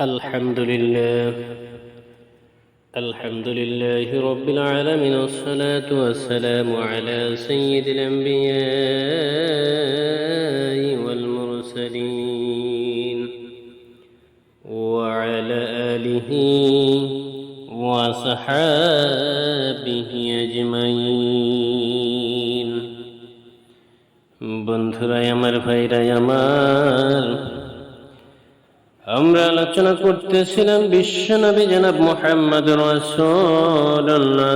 الحمد لله الحمد لله رب العالمين والصلاة والسلام على سيد الأنبياء والمرسلين وعلى آله وصحابه أجمعين বন্ধুরাই আমার ভাইরাই আমার আমরা আলোচনা করতেছিলাম বিশ্বনবী জনাব মোহাম্মদ রাসূলুল্লাহ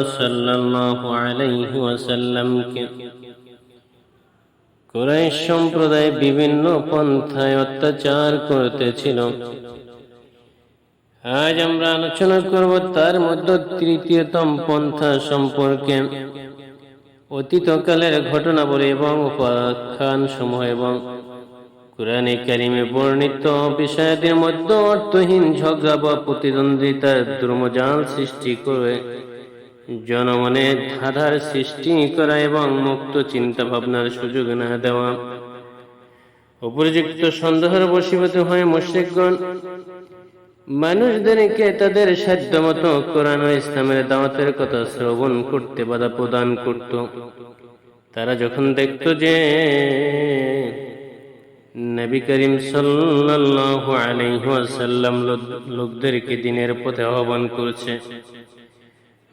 সম্প্রদায় বিভিন্ন পন্থায় অত্যাচার করতেছিল। আজ আমরা আলোচনা করব তার মধ্যে তৃতীয়তম পন্থা সম্পর্কে। অতীতকালের ঘটনাবলী এবং উপাখ্যান সমূহ এবং কোরআনে কারিমে বর্ণিত বিষয়াদের মধ্যে অর্থহীন ঝগড়া বা প্রতিদ্বন্দ্বিতার দুর্মজাল সৃষ্টি করে। জনমনে ধাঁধার সৃষ্টি করা এবং মুক্ত চিন্তা ভাবনার সুযোগ না দেওয়া। উপযুক্ত সন্দেহের বশীভূত হয়ে মুশ্রিকগণ। মানুষদেরকে তাদের সাধ্য মতো কোরআন ও ইসলামের দাওয়াতের কথা শ্রবণ করতে বাধা প্রদান করত। তারা যখন দেখত যে নবী করিম সাল্লাল্লাহু আলাইহি ওয়াসাল্লাম লোকদেরকে দিনের পথে আহ্বান করছে।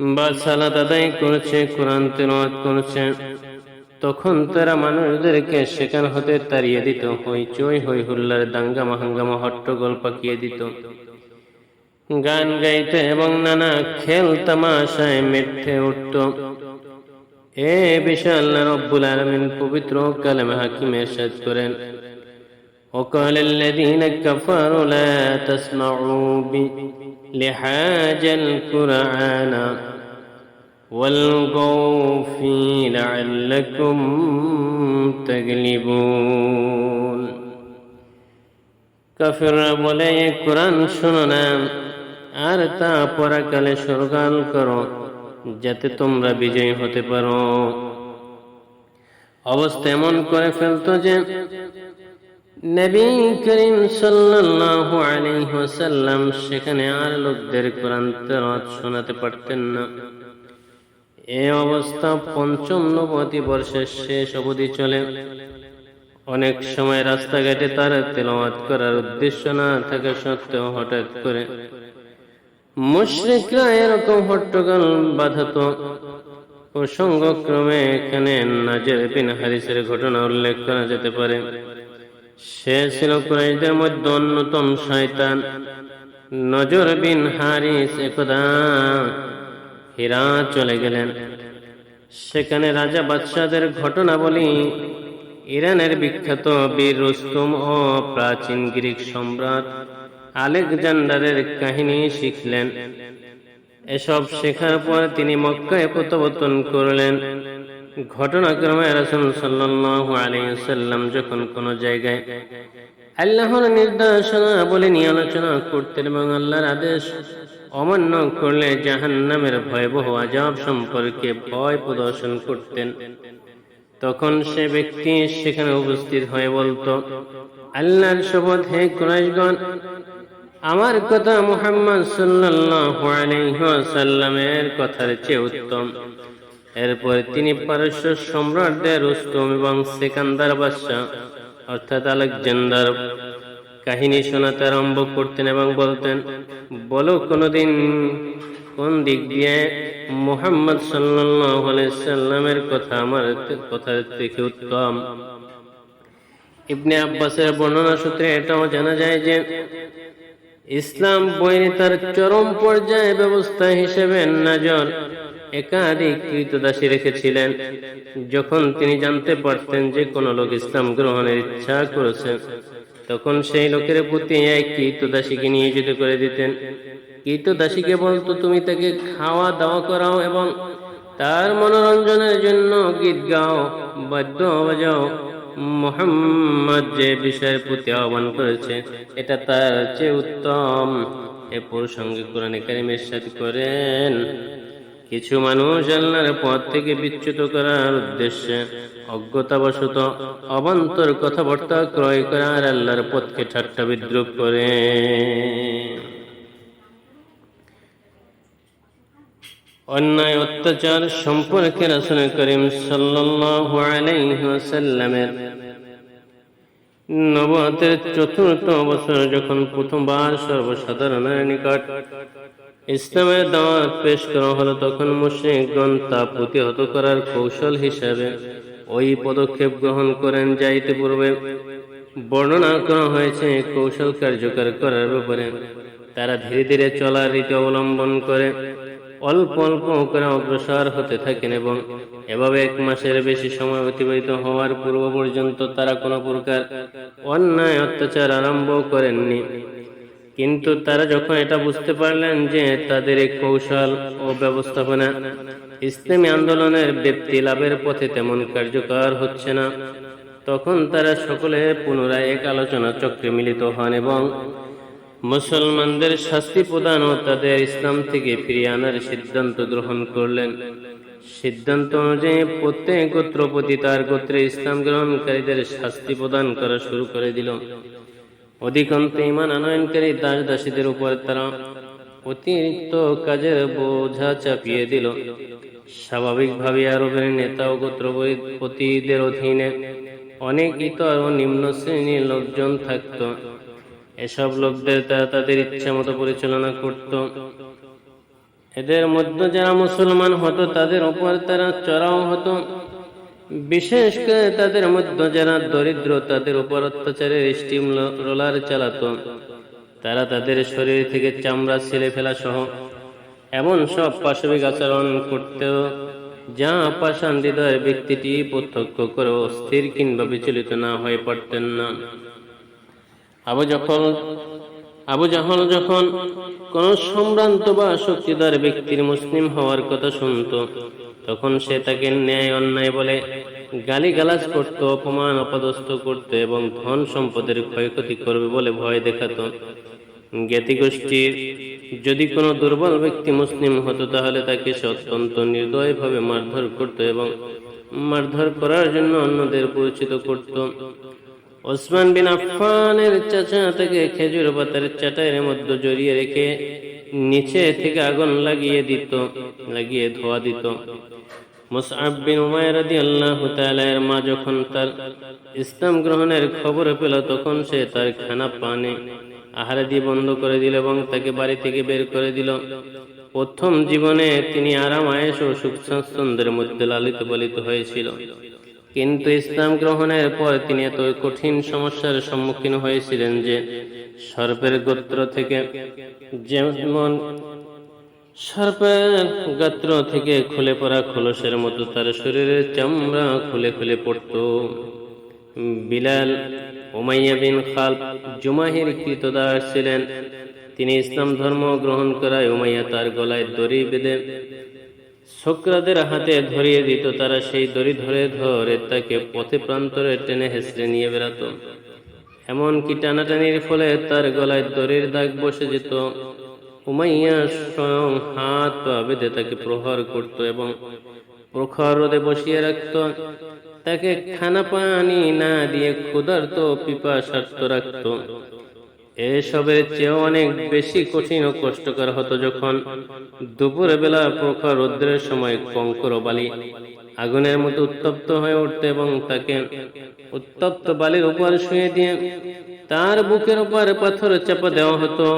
বা সালাত আদায় করছে, কোরআন তেলাওয়াত করছে। তখন তারা মানুষদেরকে সেখান হতে তাড়িয়ে দিত হইচই হই হুল্লার দাঙ্গামা হাঙ্গামা হট্টগোল পাকিয়ে দিত। গান গাইতে এবং নানা খেল তামাশায় মেঠে উঠত। এ বিষয় আল্লাহ রব্বুল আলমিন পবিত্র কালেমে হাকিমে সাজ করেন। وقال الذين كفروا لا تسمعوا لحاج القرآن والغوا فيه لعلكم تغلبون কাফিররা বলে এ কোরআন শোনো না আর তা পরাকালে সরকাল করো যাতে তোমরা বিজয়ী হতে পারো অবস্থা এমন করে ফেলতো যে নবী করিম সাল্লাল্লাহু আলাইহি ওয়াসাল্লাম সেখানে আর লোকদের কোরআন তেলাওয়াত শোনাতে পারতেন না। এ অবস্থা পঞ্চম নবতি বর্ষের শেষ অবধি চলে। অনেক সময় রাস্তাঘাটে তার তেলাওয়াত করার উদ্দেশ্য না থাকা সত্ত্বেও হঠাৎ করে মুশরিকরা এরকম হট্টগোল বাধাত। প্রসঙ্গক্রমে এখানে নাজের বিন হারিসের ঘটনা উল্লেখ করা যেতে পারে। সে ছিল কুরাইশদের মধ্যে অন্যতম শয়তান। নজর বিন হারিস একদা হীরা চলে গেলেন। সেখানে রাজা বাদশাদের ঘটনা বলি, ইরানের বিখ্যাত বীর রুস্তুম ও প্রাচীন গ্রিক সম্রাট আলেকজান্ডারের কাহিনী শিখলেন। এসব শেখার পর তিনি মক্কায় প্রত্যাবর্তন করলেন। ঘটনাক্রমে রাসুল সাল্লাল্লাহু আলাইহি সাল্লাম যখন কোন জায়গায় আল্লাহর নির্দেশনা বলে নিয়ে আলোচনা করতেন এবং আল্লাহর আদেশ অমান্য করলে জাহান্নামের ভয়াবহ আজাব সম্পর্কে ভয় প্রদর্শন করতেন। তখন সে ব্যক্তি সেখানে উপস্থিত হয়ে বলতো, আল্লাহর শপথ হে কুরাইশগণ, আমার কথা মুহাম্মদ সাল্লাল্লাহু আলাইহি ওয়াসাল্লামের কথার চেয়ে উত্তম। এরপর তিনি পারস্য সম্রাটদের রুস্তম এবং সেকান্দার বাদশাহ, অর্থাৎ আলেকজান্ডার কাহিনী শোনাতে আরম্ভ করতেন এবং বলতেন, বলো কোনদিন কোন দিক দিয়ে মোহাম্মদ সাল্লামের কথা আমার কথার থেকে উত্তম? ইবনে আব্বাসের বর্ণনা সূত্রে এটাও জানা যায় যে, ইসলাম বইয়ে তার চরম পর্যায়ে ব্যবস্থা হিসেবে নজর। একাধিক কৃতদাসী রেখেছিলেন। যখন তিনি জানতে পারতেন যে কোন লোক ইসলাম গ্রহণের ইচ্ছা করেছে, তখন সেই লোকের প্রতি এক কৃতদাসীকে নিয়োজিত করে দিতেন। কৃতদাসীকে বলতো, তুমি তাকে খাওয়া দাওয়া করাও এবং তার মনোরঞ্জনের জন্য গীত গাও, বাদ্য বাজাও। মোহাম্মদ যে বিষয়ের প্রতি আহ্বান করেছে, এটা তার চেয়ে উত্তম। এ প্রসঙ্গে কোরআনে কারিমের সাথে করেন কিছু মানুষ আল্লাহর পথ থেকে বিচ্যুত করার উদ্দেশ্যে অজ্ঞতাবশত অবান্তর কথাবার্তা ক্রয় করে আর আল্লাহর পথকে ঠাট্টা বিদ্রুপ করে। অন্যায় অত্যাচার সম্পর্কে রচনা করিম ওয়াসাল্লামের নবতের চতুর্থ বছর যখন প্রথমবার সর্বসাধারণের নিকট ইসলামের দাওয়াত পেশ করা হলো তখন মুশরিকগণ তা প্রতিহত করার কৌশল হিসাবে। ওই পদক্ষেপ গ্রহণ করেন যাইতে পূর্বে। বর্ণনা করা হয়েছে কৌশল কার্যকর করার ব্যাপারে। তারা ধীরে ধীরে চলার রীতি অবলম্বন করে। অল্প অল্প করে অগ্রসর হতে থাকেন এবং এভাবে এক মাসের বেশি সময় অতিবাহিত হওয়ার পূর্ব পর্যন্ত তারা কোনো প্রকার অন্যায় অত্যাচার আরম্ভ করেননি। কিন্তু তারা যখন এটা বুঝতে পারলেন যে তাদের এই কৌশল ও ব্যবস্থাপনা ইসলামী আন্দোলনের ব্যক্তি লাভের পথে তেমন কার্যকর হচ্ছে না, তখন তারা সকলে পুনরায় এক আলোচনা চক্রে মিলিত হন এবং মুসলমানদের শাস্তি প্রদান ও তাদের ইসলাম থেকে ফিরিয়ে আনার সিদ্ধান্ত গ্রহণ করলেন। সিদ্ধান্ত অনুযায়ী প্রত্যেক গোত্রপতি তার গোত্রে ইসলাম গ্রহণকারীদের শাস্তি প্রদান করা শুরু করে দিল। অধিকাংশ ইমান আনয়নকারী দাস দাসীদের উপর তারা অতিরিক্ত কাজের বোঝা চাপিয়ে দিল। স্বাভাবিকভাবে আরবের নেতা ও গোত্রপতিদের অধীনে অনেক ইতর ও নিম্ন শ্রেণির লোকজন থাকত। এসব লোকদের তারা তাদের ইচ্ছা মতো পরিচালনা করত। এদের মধ্যে যারা মুসলমান হতো, তাদের উপর তারা চড়াও হতো। বিশেষ করে তাদের মধ্যে যারা দরিদ্র, তাদের উপর অত্যাচারের স্টিম রোলার চালাতো। তারা তাদের শরীর থেকে চামড়া ছেলে ফেলা সহ এমন সব পাশবিক আচরণ করতেও যা পাষাণ হৃদয়ের ব্যক্তিটি প্রত্যক্ষ করে অস্থির কিংবা বিচলিত না হয়ে পারতেন না। আবু যখন আবু জাহল যখন কোন সম্ভ্রান্ত বা শক্তিদার ব্যক্তির মুসলিম হওয়ার কথা শুনত তখন সে তাকে ন্যায় অন্যায় বলে গালি গালাজ করত, অপমান অপদস্থ করত এবং ধন সম্পদের ক্ষয়ক্ষতি করবে বলে ভয় দেখাত। জ্ঞাতি গোষ্ঠীর যদি কোনো দুর্বল ব্যক্তি মুসলিম হতো তাহলে তাকে সে অত্যন্ত নির্দয়ভাবে মারধর করত এবং মারধর করার জন্য অন্যদের পরিচিত করত। ওসমান বিন আফফানের চাচা তাকে খেজুর পাতার চাটাইয়ের মধ্যে জড়িয়ে রেখে নিচে থেকে আগুন লাগিয়ে দিত, লাগিয়ে ধোয়া দিত। মা যখন তার ইসলাম গ্রহণের খবর তখন সে তার খানা বন্ধ করে দিল এবং তাকে বাড়ি থেকে বের করে দিল। প্রথম জীবনে তিনি আরাম আয়েস ও সুখ মধ্যে লালিত পালিত হয়েছিল। কিন্তু ইসলাম গ্রহণের পর তিনি এত কঠিন সমস্যার সম্মুখীন হয়েছিলেন যে সর্পের গোত্র থেকে যেমন সর্পের গাত্র থেকে খুলে পড়া খোলসের মতো তার শরীরের চামড়া খুলে খুলে পড়ত। বিলাল উমাইয়া বিন খাল জুমাহির কৃতদাস ছিলেন। তিনি ইসলাম ধর্ম গ্রহণ করায় উমাইয়া তার গলায় দড়ি বেঁধে ছোকরাদের হাতে ধরিয়ে দিত। তারা সেই দড়ি ধরে ধরে তাকে পথে প্রান্তরে টেনে হেসড়ে নিয়ে বেড়াত। এমনকি টানাটানির ফলে তার গলায় দড়ির দাগ বসে যেত। উমাইয়া স্বয়ং হাত বেঁধে তাকে প্রহার করত এবং প্রখর রোদে বসিয়ে রাখত। তাকে খানা পানি না দিয়ে ক্ষুধার্ত পিপা পিপাসার্থ রাখত। এসবের চেয়েও অনেক বেশি কঠিন ও কষ্টকর হতো যখন দুপুর বেলা প্রখর রৌদ্রের সময় কঙ্কর বালি আগুনের মতো উত্তপ্ত হয়ে উঠত এবং তাকে উত্তপ্ত বালির উপর শুয়ে দিয়ে তার বুকের উপর পাথর চাপা দেওয়া হতো।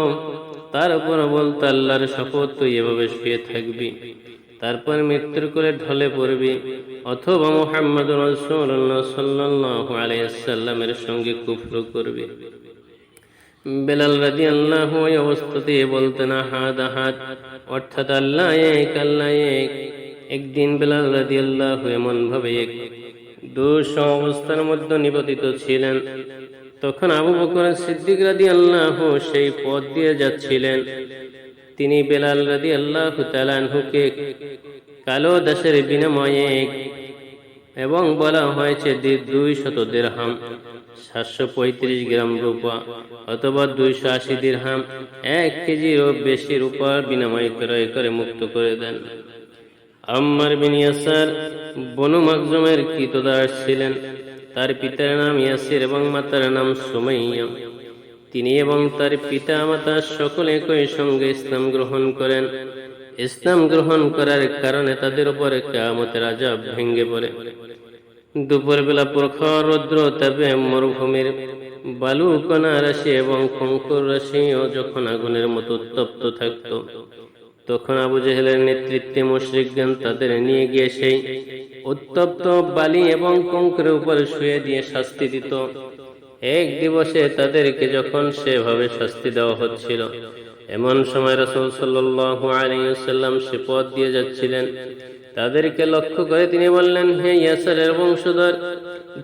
তার উপর বলতো, আল্লাহর শপথ, তুই এভাবে শুয়ে থাকবি। তারপর মৃত্যুর করে ঢলে পড়বি। অথবা মোহাম্মদ রসুল্লাহ সাল্লাহ আলাইসাল্লামের সঙ্গে কুফর করবি। বেলাল রাজি আল্লাহ ওই অবস্থাতে বলতেন হাত হাত অর্থাৎ, আল্লাহ এক আল্লাহ এক। একদিন বেলাল রাজি আল্লাহ এমন ভাবে এক দুঃস অবস্থার মধ্যে নিবেদিত ছিলেন। তখন আবু বকর সিদ্দিক রাদি আল্লাহ সেই পথ দিয়ে যাচ্ছিলেন। তিনি বেলাল রাদি আল্লাহ তালানহুকে কালো দাসের বিনিময়ে এবং বলা হয়েছে দুই শত দেড়হাম, সাতশো পঁয়ত্রিশ গ্রাম রূপা অথবা দুইশো আশি দিরহাম এক কেজিরও বেশি রূপার বিনিময় ক্রয় করে মুক্ত করে দেন। আম্মার বিন ইয়াসার বনু মাকজুমের কৃতদাস ছিলেন। তার পিতার নাম ইয়াসির এবং মাতার নাম সুমাইয়া। তিনি এবং তার পিতা মাতা সকলে একই সঙ্গে ইসলাম গ্রহণ করেন। ইসলাম গ্রহণ করার কারণে তাদের উপরে কেয়ামতের আজাব ভেঙ্গে পড়ে। দুপুরবেলা প্রখর রৌদ্র তাপে মরুভূমির বালু কণা রাশি এবং কঙ্কর রাশিও যখন আগুনের মতো উত্তপ্ত থাকত। তখন আবু জেহেলের নেতৃত্বে মুশরিকগণ তাদের নিয়ে গিয়ে সেই উত্তপ্ত বালি এবং কঙ্করের উপর শুয়ে দিয়ে শাস্তি দিত। এক দিবসে তাদেরকে যখন সেভাবে শাস্তি দেওয়া হচ্ছিল, এমন সময় রসুল সাল্লাল্লাহু আলাইহি ওয়াসাল্লাম সে পথ দিয়ে যাচ্ছিলেন। তাদেরকে লক্ষ্য করে তিনি বললেন, হে ইয়াসারের বংশধর,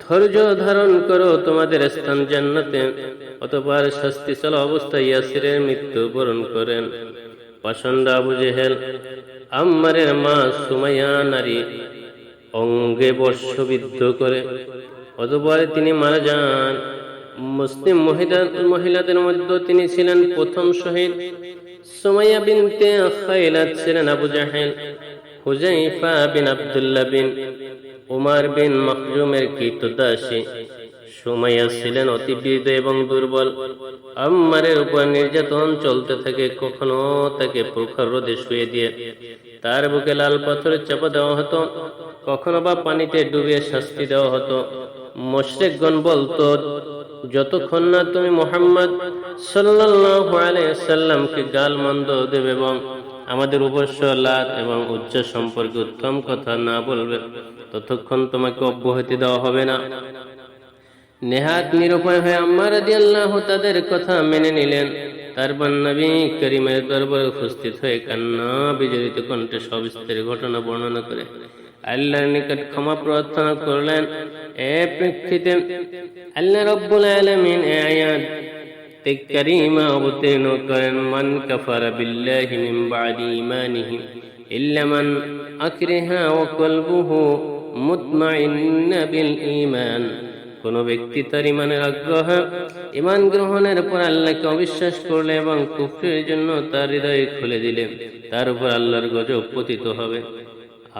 ধৈর্য ধারণ করো, তোমাদের স্থান জান্নাতে। অতবার শাস্তি চলা অবস্থায় ইয়াসিরের মৃত্যু বরণ করেন। পাষণ্ড আবু জেহেল আম্মারের মা সুমাইয়া নারী অঙ্গে বর্ষবিদ্ধ করে। অতপরে তিনি মারা যান। মুসলিম মহিলা মহিলাদের মধ্যে তিনি ছিলেন প্রথম শহীদ। সুমাইয়া বিনতে খাইলাত ছিলেন আবু জাহেল, হুজাইফা বিন আব্দুল্লাহ বিন উমার বিন মখজুমের কীর্তদাসী। সুমাইয়া ছিলেন অতি বৃদ্ধ এবং দুর্বল। আম্মারের উপর নির্যাতন চলতে থাকে, কখনো তাকে প্রখর রোদে শুয়ে দিয়ে। তার বুকে লাল পাথরে চাপা দেওয়া হতো, কখনো বা পানিতে ডুবিয়ে শাস্তি দেওয়া হতো। মোশরেকগণ বলতো, যতক্ষণ না তুমি মোহাম্মদ সাল্লামকে গাল মন্দ দেবে এবং আমাদের অবশ্য লাত এবং উচ্চ সম্পর্কে উত্তম কথা না বলবে, ততক্ষণ তোমাকে অব্যাহতি দেওয়া হবে না। নেহাত নিরুপায় হয়ে আম্মা রাদিয়াল্লাহু তাদের কথা মেনে নিলেন। তারপর নবী করিমের দরবারে উপস্থিত হয়ে কান্না বিজড়িত কণ্ঠে সবিস্তার ঘটনা বর্ণনা করে। আল্লাহর নিকট ক্ষমা প্রার্থনা করলেন। এ প্রেক্ষিতে আল্লাহ রব্বুল আলামিন এ আয়াত করিমা অবতীর্ণ করেন, মান কাফারা বিল্লাহি মিন বাদি ঈমানিহি ইল্লা মান আকরিহা ওয়া কলবুহু মুতমাইন্না বিল ঈমান। কোন ব্যক্তি তার ইমানের আগ্রহ, ইমান গ্রহণের পর আল্লাহকে অবিশ্বাস করলে এবং কুফরের জন্য তার হৃদয় খুলে দিলে, তার উপর আল্লাহর গজব পতিত হবে।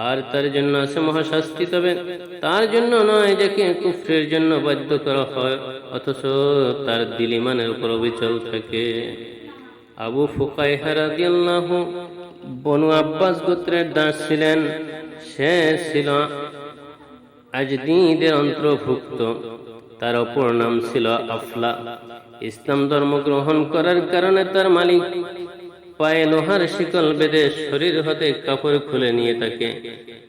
আর তার জন্য আছে মহাশাস্তি তবে। তার জন্য নয় যাকে কুফরের জন্য বাধ্য করা হয়, অথচ তার দিল ইমানের উপর অবিচল থাকে। আবু ফুকাই রাদিয়াল্লাহু বনু আব্বাস গোত্রের দাস ছিলেন। সে ছিল আজদিদের অন্তর্ভুক্ত। তার অপর নাম ছিল আফলা। ইসলাম ধর্ম গ্রহণ করার কারণে তার মালিক পায়ে লোহার শিকল বেঁধে শরীর হতে কাপড় খুলে নিয়ে তাকে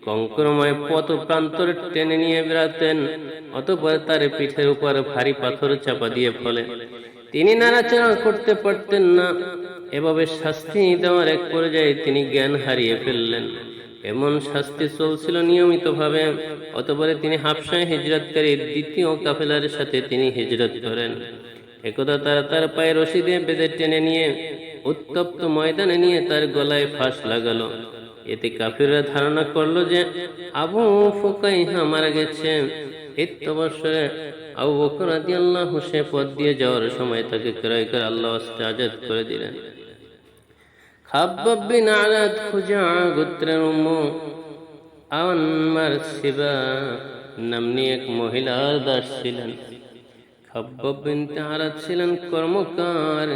কঙ্করময় পথ প্রান্তর টেনে নিয়ে বেড়াতেন, অতপর তার পিঠের উপর ভারী পাথর চাপা দিয়ে ফলে। তিনি নাড়াচাড়া করতে পারতেন না। এভাবে শাস্তি দেওয়ার এক পর্যায়ে তিনি জ্ঞান হারিয়ে ফেললেন। এমন শাস্তি চলছিল নিয়মিতভাবে। অতপরে তিনি হাফসায় হিজরতকারী দ্বিতীয় কাফেলার সাথে তিনি হিজরত করেন। একদা তারা তার পায়ে রশি দিয়ে বেঁধে টেনে নিয়ে উত্তপ্ত ময়দানে নিয়ে তার গলায় ফাঁস লাগালো। এতে কাফিররা ধারণা করল যে আবু ফুকাইহা মারা গেছে। ইত্যবসরে আবু বকর আদি আল্লাহ সে পথ দিয়ে যাওয়ার সময় তাকে ক্রয় করে আল্লাহ আজাদ করে দিলেন। খাব্বাব বিন আলাদ খুজা গোত্রের উম্মু আওয়ান্মার শিবা নামনি এক মহিলার দাস ছিলেন। খাব্বাব বিনতে আলাদ ছিলেন কর্মকার,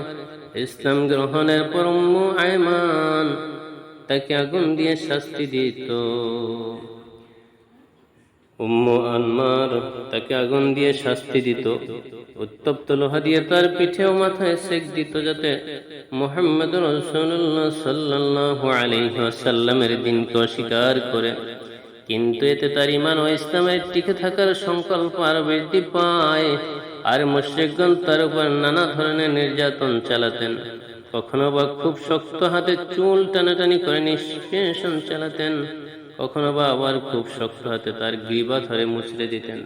ইসলাম গ্রহণের পর উম্মু আয়মান, তাকে আগুন দিয়ে শাস্তি দিত। উম্মু আনমার তাকে আগুন দিয়ে শাস্তি দিত। উত্তপ্ত লোহা দিয়ে তার পিঠে ও মাথায় সেক দিত যাতে মোহাম্মদ রসুল্লাহ সাল্লাহ আলহাসাল্লামের দিনকে অস্বীকার করে। কিন্তু এতে তার ইমান ও ইসলামের টিকে থাকার সংকল্প আরও বৃদ্ধি পায়। আর মুশ্রিকগণ তার উপর নানা ধরনের নির্যাতন চালাতেন। কখনো বা খুব শক্ত হাতে চুল টানাটানি করে নিষ্পেষণ চালাতেন। কখনো বা আবার খুব শক্ত হাতে তার গ্রীবা ধরে মুচড়ে দিতেন।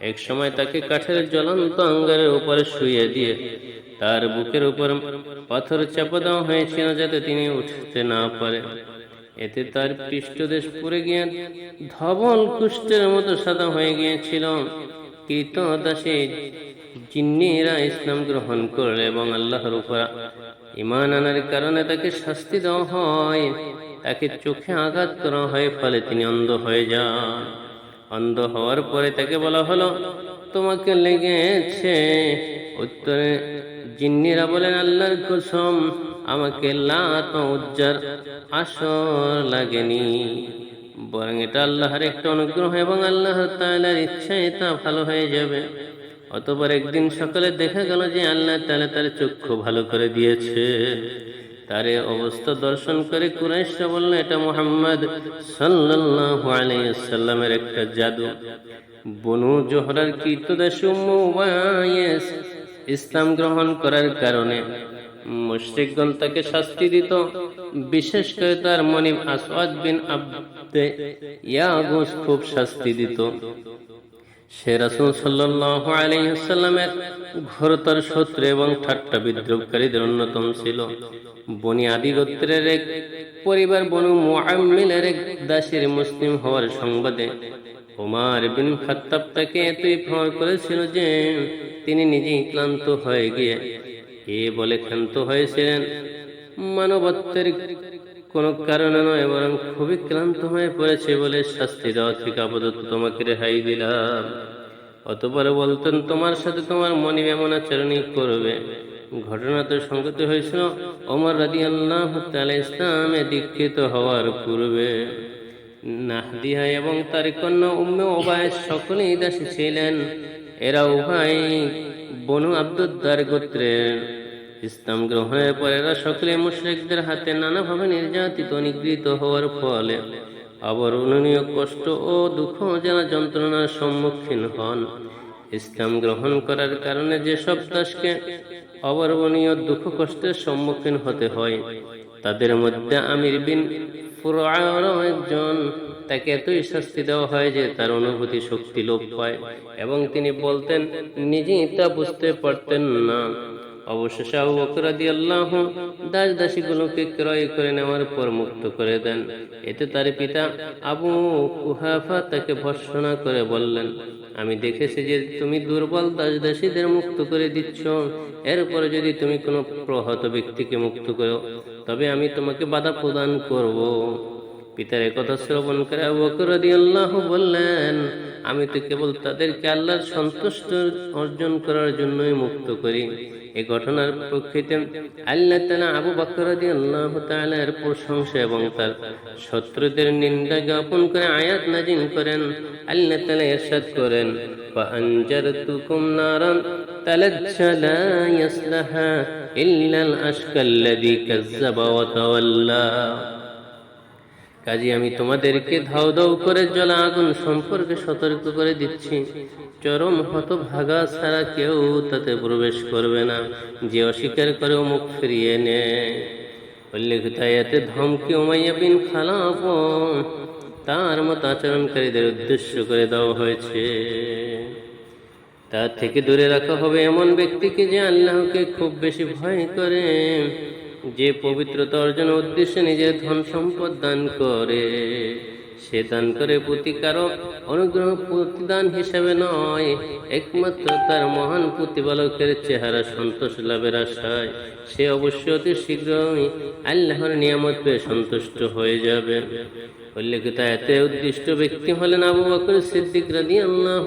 এক সময় তাকে কাঠের জ্বলন্ত আঙ্গারের উপরে শুয়ে দিয়ে তার বুকের উপর পাথর চাপা দেওয়া হয়েছিল যাতে তিনি উঠতে না পারে। এতে তার পৃষ্ঠদেশ পড়ে গিয়ে ধবল কুষ্ঠের মতো সাদা হয়ে গিয়েছিল। কৃত দাসী জিন্নিরা ইসলাম গ্রহণ করলে এবং আল্লাহর উপর ইমান আনার কারণে তাকে শাস্তি দেওয়া হয়। তাকে চোখে আঘাত করা হয়, ফলে তিনি অন্ধ হয়ে যান। অন্ধ হওয়ার পরে তাকে বলা হলো, তোমাকে লেগেছে। উত্তরে, জিন্নিরা বলেন, আল্লাহর কুসম, আমাকে লাত উজ্জার আসর লাগেনি। বরং এটা আল্লাহর একটা অনুগ্রহ এবং আল্লাহ তাআলার ইচ্ছায় তা ভালো হয়ে যাবে। অতপর একদিন সকালে দেখা গেল যে আল্লাহ তাআলা তার চক্ষু ভালো করে দিয়েছে। তার অবস্থা দর্শন করে কুরাইশরা বলল এটা মোহাম্মদ সাল্লাল্লাহু আলাইহি সাল্লামের একটা জাদু। বনু জোহরার কীর্তদাস উম্মু ইসলাম গ্রহণ করার কারণে মুশরিকগণ তাকে শাস্তি দিত। বিশেষ করে তার মনিব আসওয়াদ বিন আব্দে ইয়াগুস খুব শাস্তি দিত। সে রাসূল সাল্লাল্লাহু আলাইহি সাল্লামের ঘোরতর শত্রু এবং ঠাট্টা বিদ্রোহকারীদের অন্যতম ছিল। বনি আদি গোত্রের এক পরিবার বনু মুআম্মিলের এক দাসের মুসলিম হওয়ার সংবাদে ওমার বিন খাত্তাব তাকে এতই ভয় করেছিল যে তিনি নিজেই ক্লান্ত হয়ে গিয়ে এ বলে ক্ষান্ত হয়েছিলেন। মানবত্বের কোনো কারণে নয়, বরং খুবই ক্লান্ত হয়ে পড়েছে বলে শাস্তি দেওয়া থেকে আপাতত তোমাকে রেহাই দিলাম। অতপর বলতেন, তোমার সাথে তোমার মনে এমন আচরণই করবে। ঘটনা তো সংগতি হয়েছিল ওমর রাদি আল্লাহ ইসলামে দীক্ষিত হওয়ার পূর্বে। নাহদিহা এবং তার কন্যা উম্মে ওবায়স সকলেই দাসী ছিলেন। এরা উভয় বনু আব্দুদ্দার গোত্রের। ইসলাম গ্রহণের পর এরা সকলে মুশরিকদের হাতে নানাভাবে নির্যাতিত, নিগৃহীত হওয়ার ফলে অবর্ণনীয় কষ্ট ও দুঃখ যারা যন্ত্রণার সম্মুখীন হন। ইসলাম গ্রহণ করার কারণে যেসব দাসকে অবর্ণনীয় দুঃখ কষ্টের সম্মুখীন হতে হয়। তাদের মধ্যে আমির বিন একজন। তাকে এতই শাস্তি দেওয়া হয় যে তার অনুভূতি শক্তি লোপ পায় এবং তিনি বলতেন, নিজেই তা বুঝতে পারতেন না। অবশেষে রাদিয়াল্লাহু দাস দাসীগুলোকে ক্রয় করে নেওয়ার পর মুক্ত করে দেন। এতে তার পিতা আবু তাকে ভর্সনা করে বললেন আমি দেখেছি যে তুমি দুর্বল দাস দাসীদের মুক্ত করে দিচ্ছ। এরপরে যদি তুমি কোনো প্রহত ব্যক্তিকে মুক্ত করো, তবে আমি তোমাকে বাধা প্রদান করব। পিতার একথা শ্রবণ করে আবু আল্লাহ বললেন, আমি তো কেবল তাদেরকে আল্লাহর সন্তুষ্ট অর্জন করার জন্যই মুক্ত করি। এই ঘটনার প্রকৃতি আল্লাহ তাআলা আবু বকর রাদিয়াল্লাহু তাআলার প্রশংসা এবং তার শত্রুদের নিন্দা জ্ঞাপন করে আয়াত নাজিল করেন আল্লাহ তাআলা ইরশাদ করেন فأنجرتكم نارا تلجى لا يصلها إلا الأشقى الذي كذب وتولى কাজে, আমি তোমাদেরকে ধাও ধাও করে জ্বলা আগুন সম্পর্কে সতর্ক করে দিচ্ছি। চরম হত ভাগা ছাড়া কেউ তাতে প্রবেশ করবে না। যে অস্বীকার করে মুখ ফিরিয়ে নেয় আয়াতে ধমকি উমাইয়া খালাফ তার মতো আচরণকারীদের উদ্দেশ্য করে দেওয়া হয়েছে। তার থেকে দূরে রাখা হবে এমন ব্যক্তিকে যে আল্লাহকে খুব বেশি ভয় করে। যে পবিত্রতা অর্জন উদ্দেশ্যে নিজের ধন সম্পদ দান করে, সে দান করে প্রতিকারও অনুগ্রহ প্রতিদান হিসাবে নয়, একমাত্র তার মহান প্রতিপালকের চেহারা সন্তোষ লাভের আশায়। সে অবশ্যই অতি শীঘ্রই আল্লাহর নিয়ামত পেয়ে সন্তুষ্ট হয়ে যাবে। উল্লেখিত এতে উদ্দিষ্ট ব্যক্তি হলেন আবু বকর সিদ্দিক রাদি আল্লাহ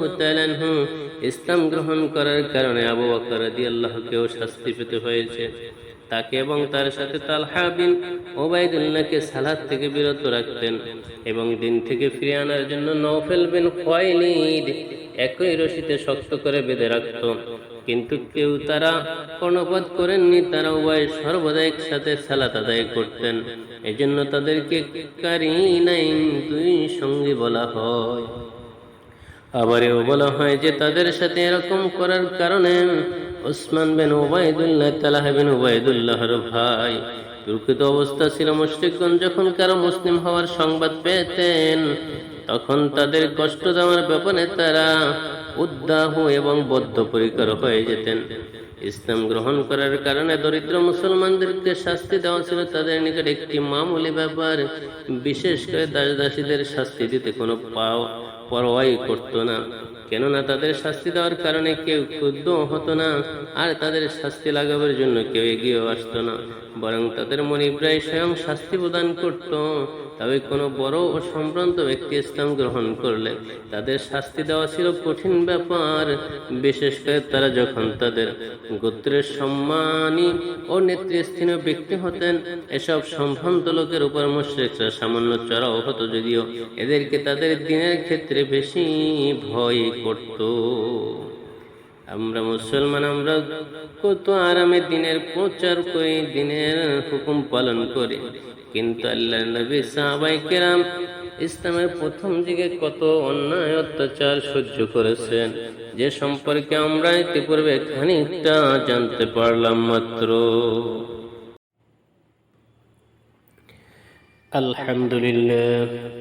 ইসলাম গ্রহণ করার কারণে আবু বকর রাদি আল্লাহকেও শাস্তি পেতে হয়েছে। তাকে এবং তার সাথে তালহা বিন ওবায়দুল্লাহকে সালাদ থেকে বিরত রাখতেন এবং দিন থেকে ফিরে আনার জন্য নৌফেল বিন খোয়াইলিদ একই রশিতে শক্ত করে বেঁধে রাখত। কিন্তু কেউ তারা কর্ণপাত করেননি, তারা উভয় সর্বদা একসাথে সালাত আদায় করতেন। এজন্য তাদেরকে কারিনাইন দুই সঙ্গী বলা হয়। আবার এও বলা হয় যে তাদের সাথে এরকম করার কারণে ওসমান বেন ওবায়দুল্লাহ তালাহ বিন ওবায়দুল্লাহর ভাই। দুর্কৃত অবস্থা ছিল মুশরিকগণ যখন কারও মুসলিম হওয়ার সংবাদ পেতেন, তখন তাদের কষ্ট দেওয়ার ব্যাপারে তারা উদ্দাহ এবং বদ্ধপরিকর হয়ে যেতেন। ইসলাম গ্রহণ করার কারণে দরিদ্র মুসলমানদেরকে শাস্তি দেওয়া ছিল তাদের নিকট একটি মামুলি ব্যাপার। বিশেষ করে দাস দাসীদের শাস্তি দিতে কোনো পাও পরোয়াই করতো না। কেননা তাদের শাস্তি দেওয়ার কারণে কেউ ক্ষুব্ধ হতো না আর তাদের শাস্তি লাগাবার জন্য কেউ এগিয়েও আসতো না। বরং তাদের মনিবরাই স্বয়ং শাস্তি প্রদান করত। তবে কোনো বড় ও সম্ভ্রান্ত ব্যক্তি ইসলাম গ্রহণ করলে তাদের শাস্তি দেওয়া ছিল কঠিন ব্যাপার। বিশেষ করে তারা যখন তাদের গোত্রের সম্মানী ও নেতৃস্থানীয় ব্যক্তি হতেন, এসব সম্ভ্রান্ত লোকের উপর মুশ্রিকরা সামান্য চড়াও হতো যদিও এদেরকে তাদের দিনের ক্ষেত্রে বেশি ভয় করত। আমরা মুসলমান, আমরা কত আরামে দিনের প্রচার করি, দিনের হুকুম পালন করি। কিন্তু আল্লাহ নবী সাহাবাই কেরাম ইসলামের প্রথম দিকে কত অন্যায় অত্যাচার সহ্য করেছেন। যে সম্পর্কে আমরা ইতিপূর্বে খানিকটা জানতে পারলাম মাত্র। আলহামদুলিল্লাহ।